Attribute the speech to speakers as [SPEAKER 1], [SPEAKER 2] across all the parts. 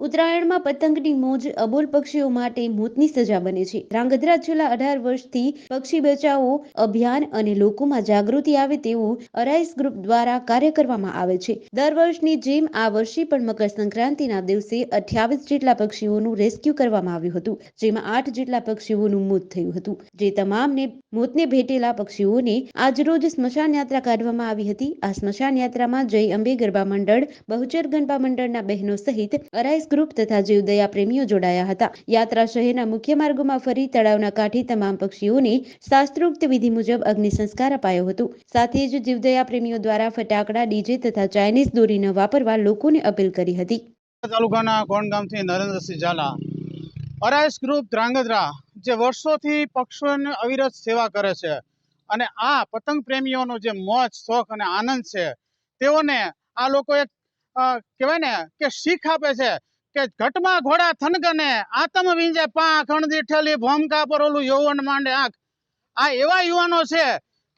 [SPEAKER 1] ઉત્તરાયણમાં પતંગની મોજ અબોલ પક્ષીઓ માટે મોતની સજા બને છે. ધ્રાંગધ્રા છેલ્લા અઢાર વર્ષથી પક્ષી બચાવો અભિયાન અને લોકોમાં જાગૃતિ આવે તેવું અરાઈસ ગ્રુપ દ્વારા કાર્ય કરવામાં આવે છે. દર વર્ષની જેમ આ વર્ષે પણ મકર સંક્રાંતિના દિવસે અઠ્યાવીસ જેટલા પક્ષીઓનું રેસ્ક્યુ કરવામાં આવ્યું હતું, જેમાં આઠ જેટલા પક્ષીઓનું મોત થયું હતું. જે તમામને મોતને ભેટેલા પક્ષીઓને આજરોજ સ્મશાન યાત્રા કાઢવામાં આવી હતી. આ સ્મશાન યાત્રામાં જય અંબે ગરબા મંડળ, બહુચર ગરબા મંડળના બહેનો સહિત અરાઇસ ગ્રુપ તથા જીવદયા પ્રેમીઓ જોડાયા હતા. યાત્રા શહેરના મુખ્ય માર્ગોમાં ફરી તળાવના કાંઠે તમામ પક્ષીઓને શાસ્ત્રોક્ત વિધિ મુજબ અગ્નિ સંસ્કાર અપાયો હતો. સાથે જ જીવદયા પ્રેમીઓ દ્વારા ફટાકડા, ડીજે તથા ચાઇનીઝ દોરી ન વાપરવા લોકોને અપીલ કરી હતી.
[SPEAKER 2] તાલુકાના કોણ ગામથી નરેન્દ્રસિંહ ઝાલા. અરાઈસ ગ્રુપ ધ્રાંગધ્રા, જે વર્ષોથી પક્ષીઓની અવિરત સેવા કરે છે અને આ પતંગ પ્રેમીઓનો જે મોજ, શોખ અને આનંદ છે, તેઓને આ લોકો એક કહેવાય ને કે શીખ આપે છે. કે ઘટમાં ઘોડા થનગને આતમ વિંજે પાંખ, અણધી ઠેલી, ભોમકા પર ઓલું યૌવન માંડે આંખ. આ એવા યુવાનો છે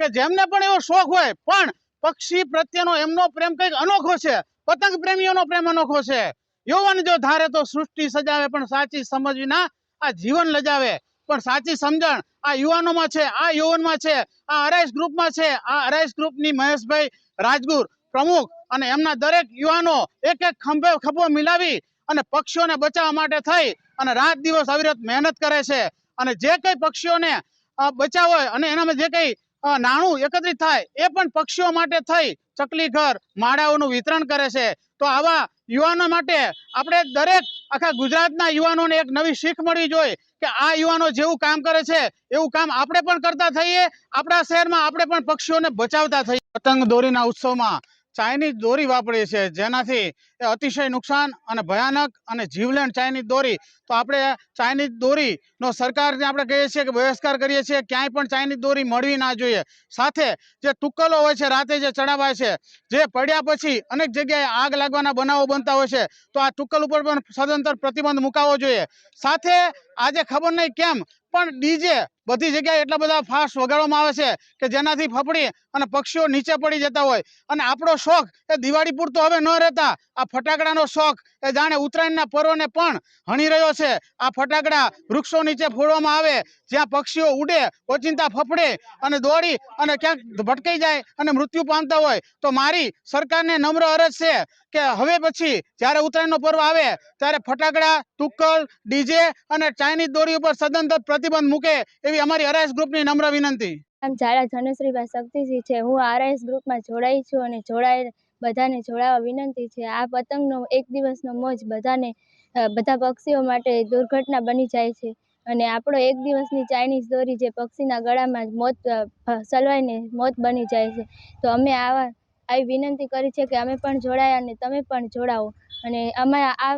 [SPEAKER 2] કે જેમને પણ એવો શોખ હોય, પણ પક્ષી પ્રત્યેનો એમનો પ્રેમ કંઈક અનોખો છે, પતંગ પ્રેમીઓનો પ્રેમ અનોખો છે. યૌવન જો ધારે તો સૃષ્ટિ સજાવે, પણ સાચી સમજ વિના આ જીવન લજાવે. પણ સાચી સમજણ આ યુવાનોમાં છે, આ યૌવનમાં છે, આ અરાઈસ ગ્રુપમાં છે, આ અરાઈસ ગ્રુપની મહેશભાઈ રાજગુર પ્રમુખ અને એમના દરેક યુવાનો એક એક ખંભે ખભો મિલાવી અને પક્ષીઓને બચાવવા માટે થઈ અને રાત દિવસ અવિરત મહેનત કરે છે. અને જે કંઈ પક્ષીઓને બચાવ હોય અને એનામાં જે કંઈ નાણું એકત્રિત થાય, એ પણ પક્ષીઓ માટે થઈ. ચકલી ઘર, માળાઓનું વિતરણ કરે છે. તો આવા યુવાનો માટે આપણે દરેક આખા ગુજરાતના યુવાનોને એક નવી શીખ મળવી જોઈએ કે આ યુવાનો જેવું કામ કરે છે, એવું કામ આપણે પણ કરતા થઈએ. આપણા શહેરમાં આપણે પણ પક્ષીઓને બચાવતા થઈએ. પતંગ દોરીના ઉત્સવમાં ચાઇનીઝ દોરી વાપરીએ છીએ, જેનાથી એ અતિશય નુકસાન અને ભયાનક અને જીવલેણ ચાઇનીઝ દોરી. તો આપણે ચાઇનીઝ દોરીનો સરકારને આપણે કહીએ છીએ કે બહિષ્કાર કરીએ છીએ, ક્યાંય પણ ચાઇનીઝ દોરી મળવી ના જોઈએ. સાથે જે તુક્કલો હોય છે, રાતે જે ચડાવાય છે, જે પડ્યા પછી અનેક જગ્યાએ આગ લાગવાના બનાવો બનતા હોય છે, તો આ તુક્કલ ઉપર પણ સદંતર પ્રતિબંધ મુકાવવો જોઈએ. સાથે આજે ખબર નહીં કેમ, પણ ડીજે બધી જગ્યાએ એટલા બધા ફાસ્ટ વગાડવામાં આવે છે કે જેનાથી ફફડી અને પક્ષીઓ નીચે પડી જતા હોય. અને આપણો શોખ એ દિવાળી પૂરતો હવે ન રહેતા. આ ફટાકડાનો શોખ જાણે ઉત્તરાયણના પર્વને પણ હણી રહ્યો છે. આ ફટાકડા વૃક્ષો નીચે ફોડવામાં આવે, જ્યાં પક્ષીઓ ઉડે, ઓચિંતા ફફડે અને દોડી અને ક્યાંક ભટકાઈ જાય અને મૃત્યુ પામતા હોય, તો મારી સરકારને નમ્ર અરજ છે કે હવે પછી જ્યારે ઉત્તરાયણનો પર્વ આવે, ત્યારે ફટાકડા, તુક્કલ ડીજે અને ચાઇનીઝ દોરી ઉપર સદંતર પ્રતિબંધ મૂકે એવી અમારી અરાયસ ગ્રુપની નમ્ર વિનંતી.
[SPEAKER 3] આમ ધનુશ્રીભાઈ શક્તિસિંહ છે. હું આરએસ ગ્રુપમાં જોડાઈ છું અને જોડાઈ બધાને જોડાવા વિનંતી છે. આ પતંગનો એક દિવસનો મોજ બધાને બધા પક્ષીઓ માટે દુર્ઘટના બની જાય છે. અને આપણો એક દિવસની ચાઇનીઝ દોરી જે પક્ષીના ગળામાં મોત સલવાઈને મોત બની જાય છે. તો અમે આવા, આવી વિનંતી કરી છે કે અમે પણ જોડાયા અને તમે પણ જોડાઓ અને અમે આ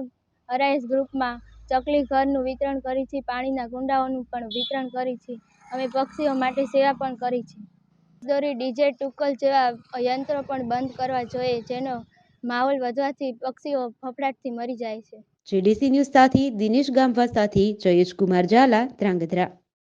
[SPEAKER 3] અરાઈસ ગ્રુપમાં ચકલી ઘરનું વિતરણ કરી છે, પાણીના કુંડાઓનું પણ વિતરણ કરી છે. અમે પક્ષીઓ માટે સેવા પણ કરી છે. દોરી ડીજે ટુકલ જેવા યંત્રો પણ બંધ કરવા જોઈએ, જેનો માહોલ વધવાથી પક્ષીઓ ફફડાટથી મરી જાય છે.
[SPEAKER 1] જેડીસી ન્યૂઝ સાથે દિનેશ ગામવા સાથે જયેશ કુમાર ઝાલા, ધ્રાંગધ્રા.